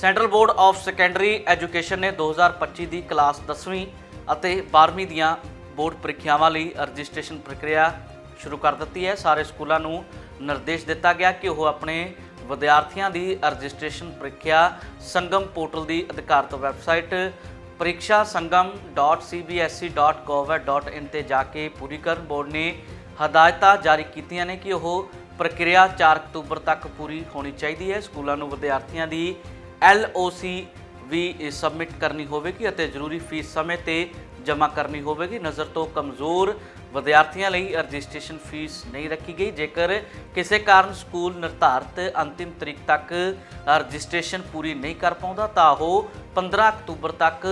Central board of secondary education ਨੇ 2025 ਦੀ class 10ਵੀਂ ਅਤੇ 12ਵੀਂ ਦੀਆਂ ਬੋਰਡ ਪ੍ਰੀਖਿਆਵਾਂ ਲਈ ਰਜਿਸਟ੍ਰੇਸ਼ਨ ਪ੍ਰਕਿਰਿਆ ਸ਼ੁਰੂ ਕਰ ਦਿੱਤੀ ਹੈ। ਸਾਰੇ ਸਕੂਲਾਂ ਨੂੰ ਨਿਰਦੇਸ਼ ਦਿੱਤਾ ਗਿਆ ਕਿ ਉਹ ਆਪਣੇ ਵਿਦਿਆਰਥੀਆਂ ਦੀ ਰਜਿਸਟ੍ਰੇਸ਼ਨ ਪ੍ਰੀਖਿਆ ਸੰਗਮ ਪੋਰਟਲ ਦੀ ਅਧਿਕਾਰਤ ਵੈਬਸਾਈਟ ਪ੍ਰੀਖਿਆ ਸੰਗਮ.cbsc.gov.in ਤੇ ਜਾ ਕੇ ਪੂਰੀ ਕਰਨ। ਬੋਰਡ ਨੇ ਹਦਾਇਤਾਂ ਜਾਰੀ ਕੀਤੀਆਂ ਨੇ ਕਿ ਉਹ ਪ੍ਰਕਿਰਿਆ 4 ਅਕਤੂਬਰ ਤੱਕ ਪੂਰੀ ਹੋਣੀ ਚਾਹੀਦੀ ਹੈ। ਸਕੂਲਾਂ ਨੂੰ ਵਿਦਿਆਰਥੀਆਂ ਦੀ LOC ਵੀ ਸਬਮਿਟ ਕਰਨੀ ਹੋਵੇਗੀ ਅਤੇ ਜ਼ਰੂਰੀ ਫੀਸ ਸਮੇਂ ਤੇ ਜਮ੍ਹਾਂ ਕਰਨੀ ਹੋਵੇਗੀ। ਨਜ਼ਰ ਤੋਂ ਕਮਜ਼ੋਰ ਵਿਦਿਆਰਥੀਆਂ ਲਈ ਰਜਿਸਟ੍ਰੇਸ਼ਨ ਫੀਸ ਨਹੀਂ ਰੱਖੀ ਗਈ। ਜੇਕਰ ਕਿਸੇ ਕਾਰਨ ਸਕੂਲ ਨਿਰਧਾਰਤ ਅੰਤਿਮ ਤਰੀਕ ਤੱਕ ਰਜਿਸਟ੍ਰੇਸ਼ਨ ਪੂਰੀ ਨਹੀਂ ਕਰ ਪਾਉਂਦਾ, ਤਾਂ ਉਹ 15 ਅਕਤੂਬਰ ਤੱਕ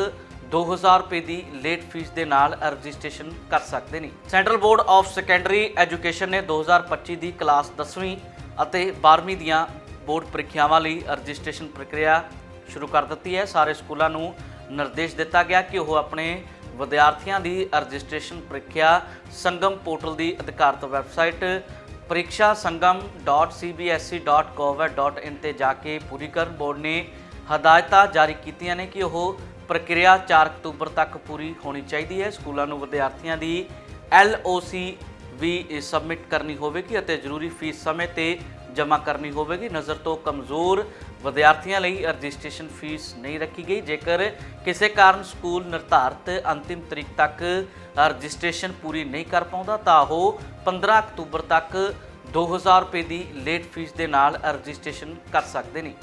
2000 ਰੁਪਏ ਦੀ ਲੇਟ ਫੀਸ ਦੇ ਨਾਲ ਰਜਿਸਟ੍ਰੇਸ਼ਨ ਕਰ ਸਕਦੇ ਨੇ। Central board of secondary education ਨੇ 2025 ਦੀ ਕਲਾਸ 10ਵੀਂ ਅਤੇ 12ਵੀਂ ਦੀਆਂ ਬੋਰਡ ਪ੍ਰੀਖਿਆਵਾਂ ਲਈ ਰਜਿਸਟ੍ਰੇਸ਼ਨ ਪ੍ਰਕਿਰਿਆ ਸ਼ੁਰੂ ਕਰ ਦਿੱਤੀ ਹੈ। ਸਾਰੇ ਸਕੂਲਾਂ ਨੂੰ ਨਿਰਦੇਸ਼ ਦਿੱਤਾ ਗਿਆ ਕਿ ਉਹ ਆਪਣੇ ਵਿਦਿਆਰਥੀਆਂ ਦੀ ਰਜਿਸਟ੍ਰੇਸ਼ਨ ਪ੍ਰੀਖਿਆ ਸੰਗਮ ਪੋਰਟਲ ਦੀ ਅਧਿਕਾਰਤ ਵੈਬਸਾਈਟ ਪ੍ਰੀਖਿਆ ਸੰਗਮ.cbsc.gov.in e ਤੇ ਜਾ ਕੇ ਪੂਰੀ ਕਰਨ। ਬੋਰਡ ਨੇ ਹਦਾਇਤਾਂ ਜਾਰੀ ਕੀਤੀਆਂ ਨੇ ਕਿ ਉਹ ਪ੍ਰਕਿਰਿਆ 4 ਅਕਤੂਬਰ ਤੱਕ ਪੂਰੀ ਹੋਣੀ ਚਾਹੀਦੀ ਹੈ। ਸਕੂਲਾਂ ਨੂੰ ਵਿਦਿਆਰਥੀਆਂ ਦੀ LOC ਵੀ ਸਬਮਿਟ ਕਰਨੀ ਹੋਵੇਗੀ ਅਤੇ ਜ਼ਰੂਰੀ ਫੀਸ ਸਮੇਂ ਤੇ ਜਮ੍ਹਾਂ ਕਰਨੀ ਹੋਵੇਗੀ। ਨਜ਼ਰ ਤੋਂ ਕਮਜ਼ੋਰ ਵਿਦਿਆਰਥੀਆਂ ਲਈ ਰਜਿਸਟ੍ਰੇਸ਼ਨ ਫੀਸ ਨਹੀਂ ਰੱਖੀ ਗਈ। ਜੇਕਰ ਕਿਸੇ ਕਾਰਨ ਸਕੂਲ ਨਿਰਧਾਰਤ ਅੰਤਿਮ ਤਰੀਕ ਤੱਕ ਰਜਿਸਟ੍ਰੇਸ਼ਨ ਪੂਰੀ ਨਹੀਂ ਕਰ ਪਾਉਂਦਾ, ਤਾਂ ਉਹ 15 ਅਕਤੂਬਰ ਤੱਕ 2000 ਰੁਪਏ ਦੀ ਲੇਟ ਫੀਸ ਦੇ ਨਾਲ ਰਜਿਸਟ੍ਰੇਸ਼ਨ ਕਰ ਸਕਦੇ ਨੇ।